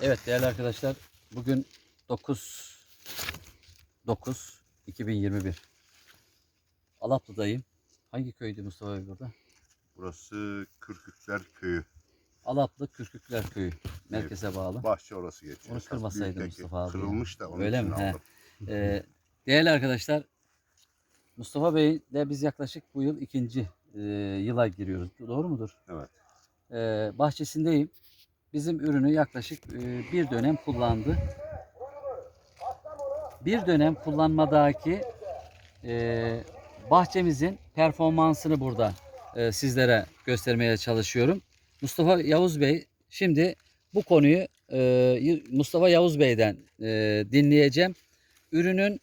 Evet değerli arkadaşlar bugün 9 9 2021 Alaplı'dayım. Hangi köydü Mustafa Bey burada? Burası Kürkükler Köyü. Alaplı Kürkükler Köyü. Merkeze bağlı. Bahçe orası geçiyor. Onu büyükteki Mustafa abi. Kırılmış da onun Öyle için mi? Aldım. Ee, değerli arkadaşlar Mustafa Bey ile biz yaklaşık bu yıl ikinci e, yıla giriyoruz. Doğru mudur? Evet. Ee, bahçesindeyim. Bizim ürünü yaklaşık e, bir dönem kullandı. Bir dönem kullanmadaki e, bahçemizin performansını burada e, sizlere göstermeye çalışıyorum. Mustafa Yavuz Bey şimdi bu konuyu Mustafa Yavuz Bey'den dinleyeceğim. Ürünün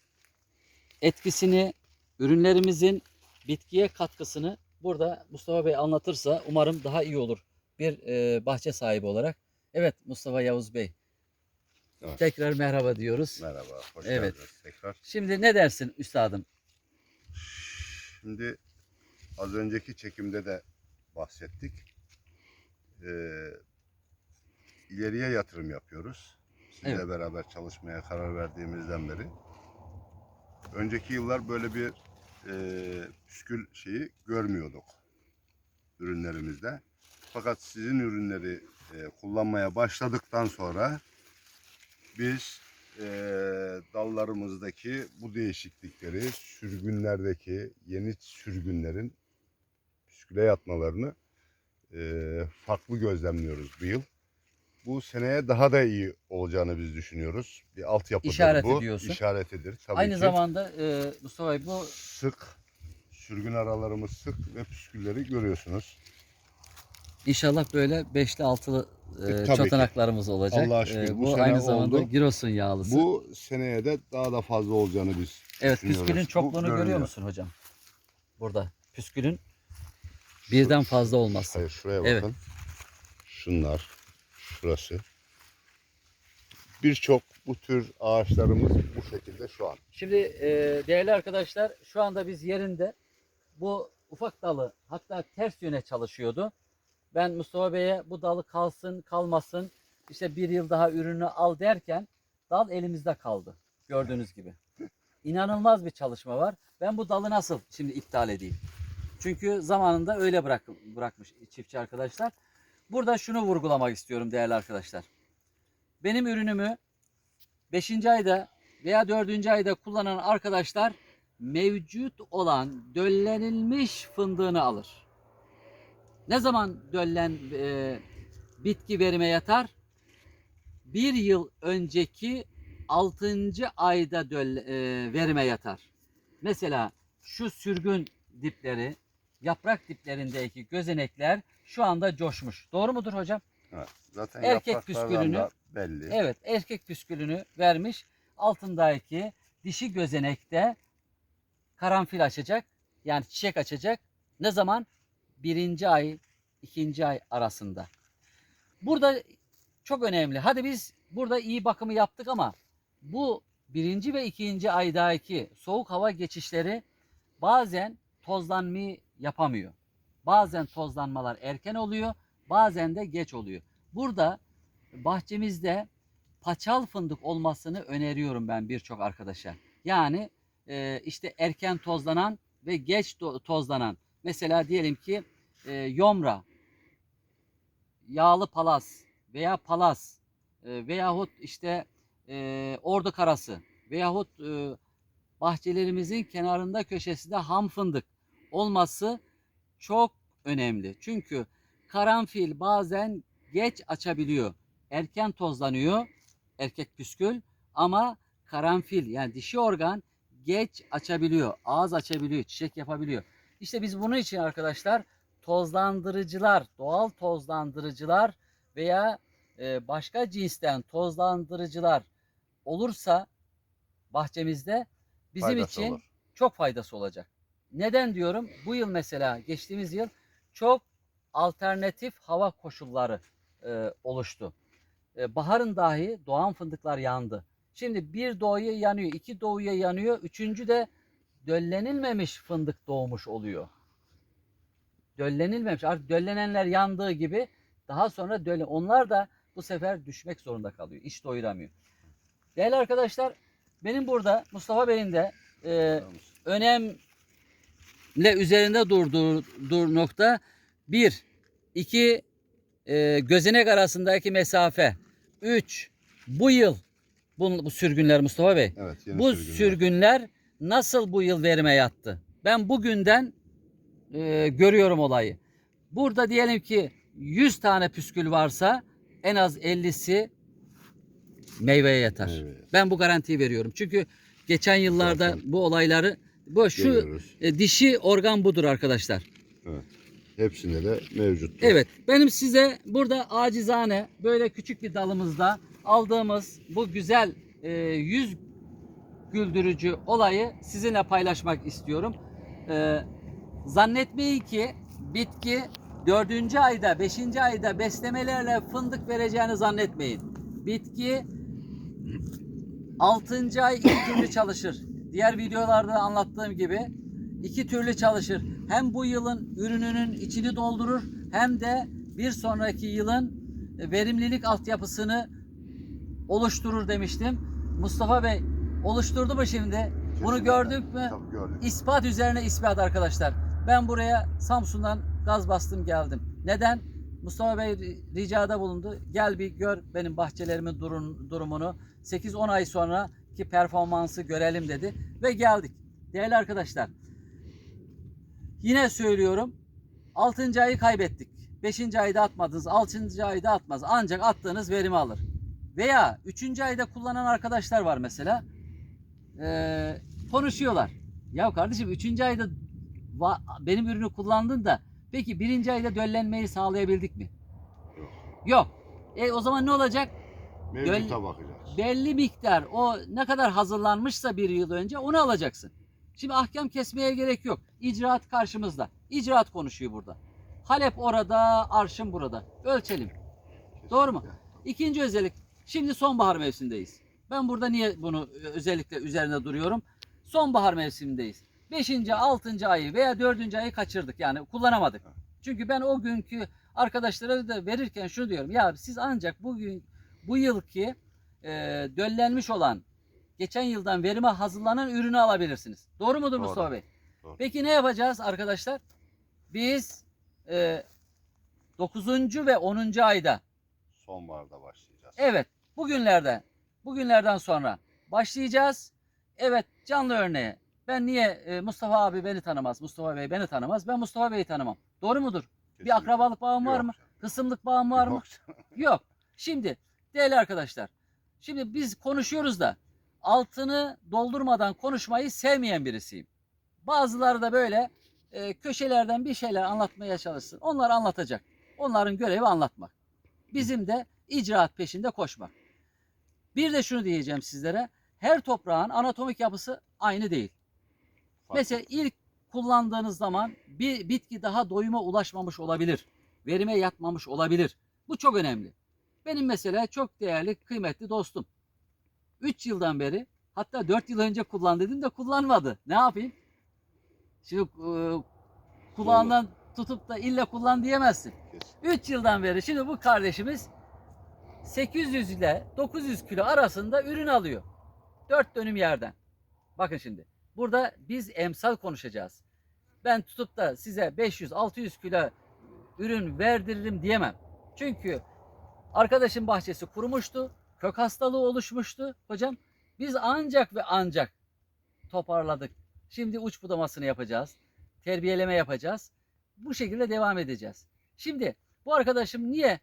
etkisini, ürünlerimizin bitkiye katkısını burada Mustafa Bey anlatırsa umarım daha iyi olur bir e, bahçe sahibi olarak. Evet Mustafa Yavuz Bey. Evet. Tekrar merhaba diyoruz. Merhaba. Hoş Evet. geldiniz tekrar. Şimdi ne dersin üstadım? Şimdi az önceki çekimde de bahsettik. Ee, ileriye yatırım yapıyoruz. Sizle Evet. beraber çalışmaya karar verdiğimizden beri. Önceki yıllar böyle bir e, püskül şeyi görmüyorduk ürünlerimizde. Fakat sizin ürünleri e, kullanmaya başladıktan sonra biz e, dallarımızdaki bu değişiklikleri, sürgünlerdeki yeni sürgünlerin püsküle yatmalarını e, farklı gözlemliyoruz bu yıl. Bu seneye daha da iyi olacağını biz düşünüyoruz. Bir altyapıdır İşaret bu. ediyorsun. İşaretidir tabii Aynı ki. zamanda e, Mustafa Bey bu sık, sürgün aralarımız sık ve püskülleri görüyorsunuz. İnşallah böyle beşli altılı e, E, tabii çotanaklarımız olacak. Allah'a şükür E, bu bu aynı zamanda oldu. Giresun yağlısı. Bu seneye de daha da fazla olacağını biz evet püskülün çokluğunu görüyor görünüyor. musun hocam? Burada püskülün birden fazla olması. Hayır şuraya Evet. bakın. Şunlar. Şurası. Birçok bu tür ağaçlarımız bu şekilde şu an. Şimdi e, değerli arkadaşlar şu anda biz yerinde bu ufak dalı hatta ters yöne çalışıyordu. Ben Mustafa Bey'e bu dalı kalsın kalmasın işte bir yıl daha ürünü al derken dal elimizde kaldı gördüğünüz gibi. İnanılmaz bir çalışma var. Ben bu dalı nasıl şimdi iptal edeyim? Çünkü zamanında öyle bırak, bırakmış çiftçi arkadaşlar. Burada şunu vurgulamak istiyorum değerli arkadaşlar. Benim ürünümü 5. ayda veya 4. ayda kullanan arkadaşlar mevcut olan döllenilmiş fındığını alır. Ne zaman döllen e, bitki verime yatar? Bir yıl önceki 6. ayda döl, e, verime yatar. Mesela şu sürgün dipleri, yaprak diplerindeki gözenekler şu anda coşmuş. Doğru mudur hocam? Evet. Zaten Erkek püskülünü- belli. Evet erkek püskülünü vermiş. Altındaki dişi gözenekte karanfil açacak. Yani çiçek açacak. Ne zaman? Birinci ay, ikinci ay arasında. Burada çok önemli. Hadi biz burada iyi bakımı yaptık ama bu birinci ve ikinci aydaki soğuk hava geçişleri bazen tozlanmayı yapamıyor. Bazen tozlanmalar erken oluyor, bazen de geç oluyor. Burada bahçemizde paçal fındık olmasını öneriyorum ben birçok arkadaşa. Yani işte erken tozlanan ve geç to- tozlanan. Mesela diyelim ki e, yomra, yağlı palas veya palas e, veyahut işte e, ordu karası veyahut e, bahçelerimizin kenarında köşesinde ham fındık olması çok önemli. Çünkü karanfil bazen geç açabiliyor. Erken tozlanıyor erkek püskül ama karanfil yani dişi organ geç açabiliyor. Ağız açabiliyor, çiçek yapabiliyor. İşte biz bunun için arkadaşlar tozlandırıcılar, doğal tozlandırıcılar veya e, başka cinsten tozlandırıcılar olursa bahçemizde bizim Faydası için olur. çok faydası olacak. Neden diyorum? Bu yıl mesela geçtiğimiz yıl çok alternatif hava koşulları e, oluştu. E, baharın dahi doğan fındıklar yandı. Şimdi bir doğuya yanıyor, iki doğuya yanıyor, üçüncü de döllenilmemiş fındık doğmuş oluyor. Döllenilmemiş. Artık döllenenler yandığı gibi daha sonra dölle onlar da bu sefer düşmek zorunda kalıyor. İş doyuramıyor. Değerli arkadaşlar benim burada Mustafa Bey'in de e, önemli üzerinde durduğu dur nokta bir, iki e, gözenek arasındaki mesafe. Üç, bu yıl bu, bu sürgünler Mustafa Bey. Evet, Bu sürgünler. sürgünler nasıl bu yıl verime yattı? Ben bugünden e, görüyorum olayı. Burada diyelim ki 100 tane püskül varsa en az 50'si meyveye yatar. Meyveye. Ben bu garantiyi veriyorum. Çünkü geçen yıllarda Zaten bu olayları bu şu Görüyoruz. e, dişi organ budur arkadaşlar. Evet. Hepsinde de mevcut. Evet, benim size burada acizane böyle küçük bir dalımızda aldığımız bu güzel e, yüz güldürücü olayı sizinle paylaşmak istiyorum. E, zannetmeyin ki bitki dördüncü ayda, beşinci ayda beslemelerle fındık vereceğini zannetmeyin. Bitki altıncı ay iki türlü çalışır. Diğer videolarda anlattığım gibi iki türlü çalışır. Hem bu yılın ürününün içini doldurur hem de bir sonraki yılın verimlilik altyapısını oluşturur demiştim. Mustafa Bey oluşturdu mu şimdi? Bunu Kesinlikle. gördük mü? Tabii gördük. İspat üzerine ispat arkadaşlar. Ben buraya Samsun'dan gaz bastım geldim. Neden? Mustafa Bey ri- ricada bulundu. Gel bir gör benim bahçelerimin durun, durumunu. 8-10 ay sonraki performansı görelim dedi. Ve geldik. Değerli arkadaşlar. Yine söylüyorum. 6. ayı kaybettik. 5. ayda atmadınız. 6. ayda atmaz. Ancak attığınız verimi alır. Veya 3. ayda kullanan arkadaşlar var mesela. Ee, konuşuyorlar. Ya kardeşim 3. ayda benim ürünü kullandın da peki 1. ayda döllenmeyi sağlayabildik mi? Yok. Yok. E o zaman ne olacak? Mevcuta bakacağız. Belli miktar o ne kadar hazırlanmışsa bir yıl önce onu alacaksın. Şimdi ahkam kesmeye gerek yok. İcraat karşımızda. İcraat konuşuyor burada. Halep orada, arşın burada. Ölçelim. Doğru mu? Kesinlikle. İkinci özellik. Şimdi sonbahar mevsimindeyiz. Ben burada niye bunu özellikle üzerinde duruyorum? Sonbahar mevsimindeyiz. 5. 6. ayı veya 4. ayı kaçırdık yani kullanamadık. Çünkü ben o günkü arkadaşlara da verirken şunu diyorum. Ya siz ancak bugün bu yılki e, döllenmiş olan geçen yıldan verime hazırlanan ürünü alabilirsiniz. Doğru mudur Doğru. Mustafa Bey? Doğru. Peki ne yapacağız arkadaşlar? Biz e, 9. ve 10. ayda Sonbaharda başlayacağız. Evet, bugünlerde, bugünlerden sonra başlayacağız. Evet, canlı örneği. Ben niye e, Mustafa abi beni tanımaz, Mustafa Bey beni tanımaz, ben Mustafa Bey'i tanımam. Doğru mudur? Bir Kesinlikle. akrabalık bağım var Yok mı? canım. Kısımlık bağım var mı? Yok. Şimdi değerli arkadaşlar, şimdi biz konuşuyoruz da altını doldurmadan konuşmayı sevmeyen birisiyim. Bazıları da böyle e, köşelerden bir şeyler anlatmaya çalışsın. Onlar anlatacak. Onların görevi anlatmak. Bizim de icraat peşinde koşmak. Bir de şunu diyeceğim sizlere. Her toprağın anatomik yapısı aynı değil. Farklı. Mesela ilk kullandığınız zaman bir bitki daha doyuma ulaşmamış olabilir. Verime yatmamış olabilir. Bu çok önemli. Benim mesela çok değerli, kıymetli dostum. 3 yıldan beri hatta 4 yıl önce kullan dedim de kullanmadı. Ne yapayım? Şimdi e, kulağından tutup da illa kullan diyemezsin. Kesin. 3 yıldan beri şimdi bu kardeşimiz 800 ile 900 kilo arasında ürün alıyor. 4 dönüm yerden. Bakın şimdi. Burada biz emsal konuşacağız. Ben tutup da size 500-600 kilo ürün verdiririm diyemem. Çünkü arkadaşın bahçesi kurumuştu. Kök hastalığı oluşmuştu. Hocam biz ancak ve ancak toparladık. Şimdi uç budamasını yapacağız. Terbiyeleme yapacağız. Bu şekilde devam edeceğiz. Şimdi bu arkadaşım niye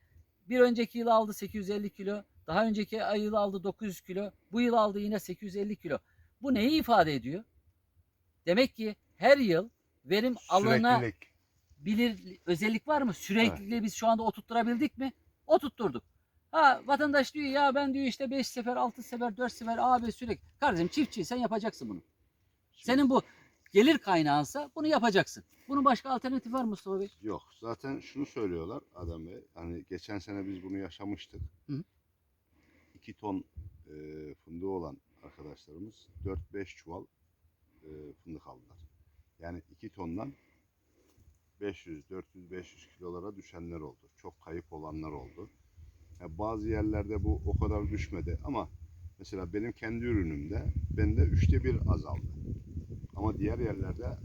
bir önceki yıl aldı 850 kilo, daha önceki yıl aldı 900 kilo, bu yıl aldı yine 850 kilo. Bu neyi ifade ediyor? Demek ki her yıl verim alınabilir Süreklilik. özellik var mı? Sürekliliği biz şu anda oturtturabildik mi? Oturtturduk. Ha vatandaş diyor ya ben diyor işte 5 sefer, 6 sefer, 4 sefer abi sürekli. Kardeşim çiftçi sen yapacaksın bunu. Senin bu gelir kaynağınsa bunu yapacaksın. Bunun başka alternatif var mı Mustafa Bey? Yok. Zaten şunu söylüyorlar Adam Bey. Hani geçen sene biz bunu yaşamıştık. Hı. 2 ton e, fındığı olan arkadaşlarımız 4-5 çuval e, fındık aldılar. Yani 2 tondan 500, 400, 500 kilolara düşenler oldu. Çok kayıp olanlar oldu. Ya bazı yerlerde bu o kadar düşmedi ama mesela benim kendi ürünümde bende üçte bir azaldı. Ama diğer yerlerde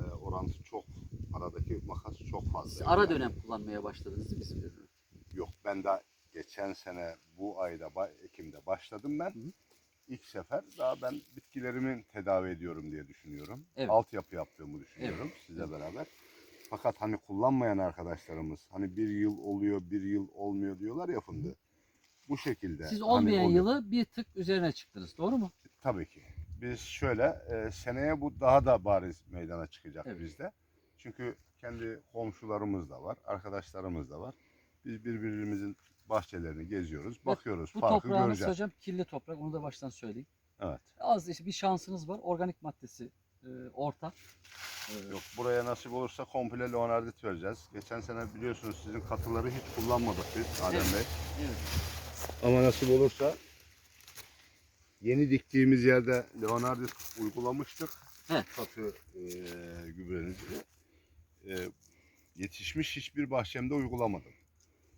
e, orantı çok, aradaki makas çok fazla. Siz ara dönem kullanmaya başladınız bizim ürünü. Yok ben daha geçen sene bu ayda ba- Ekim'de başladım ben. hı. İlk sefer daha ben bitkilerimi tedavi ediyorum diye düşünüyorum. Evet. Altyapı yaptığımı düşünüyorum size beraber. Fakat hani kullanmayan arkadaşlarımız hani bir yıl oluyor bir yıl olmuyor diyorlar ya fındığı. Bu şekilde. Siz hani olmayan oluyor. yılı bir tık üzerine çıktınız. Doğru mu? Tabii ki. Biz şöyle e, seneye bu daha da bariz meydana çıkacak Evet. bizde. Çünkü kendi komşularımız da var, arkadaşlarımız da var. Biz birbirimizin bahçelerini geziyoruz, bakıyoruz, Bu farkı toprağınız göreceğiz. hocam kirli toprak. Onu da baştan söyleyeyim. Evet. Az işte bir şansınız var. Organik maddesi e, orta. E, Yok buraya nasip olursa komple leonardit vereceğiz. Geçen sene biliyorsunuz sizin katıları hiç kullanmadık biz Adem Evet. Bey. Evet. Ama nasip olursa yeni diktiğimiz yerde leonardit uygulamıştık. Evet. Katı e, gübrenizi. E, yetişmiş hiçbir bahçemde uygulamadım.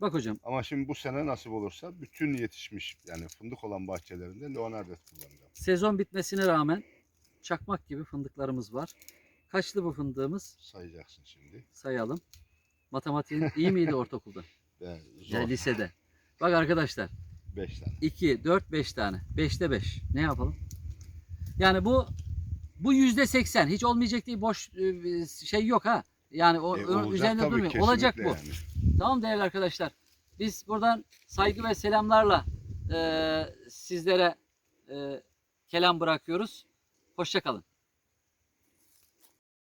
Bak hocam Ama şimdi bu sene nasip olursa bütün yetişmiş yani fındık olan bahçelerinde leonardit kullanacağım. sezon bitmesine rağmen çakmak gibi fındıklarımız var. Kaçlı bu fındığımız? Sayacaksın şimdi. Sayalım. Matematiğin iyi miydi ortaokulda? Ya zor. lisede. Bak arkadaşlar 5 tane. 2, 4, 5 tane. 5'te 5. Ne yapalım? Yani bu bu yüzde 80. Hiç olmayacak değil. Boş e, şey yok ha. Yani o E, olacak üzerinde tabii, durmuyor. Olacak bu. yani. Tamam değerli arkadaşlar. Biz buradan saygı ve selamlarla e, sizlere e, kelam bırakıyoruz. Hoşçakalın.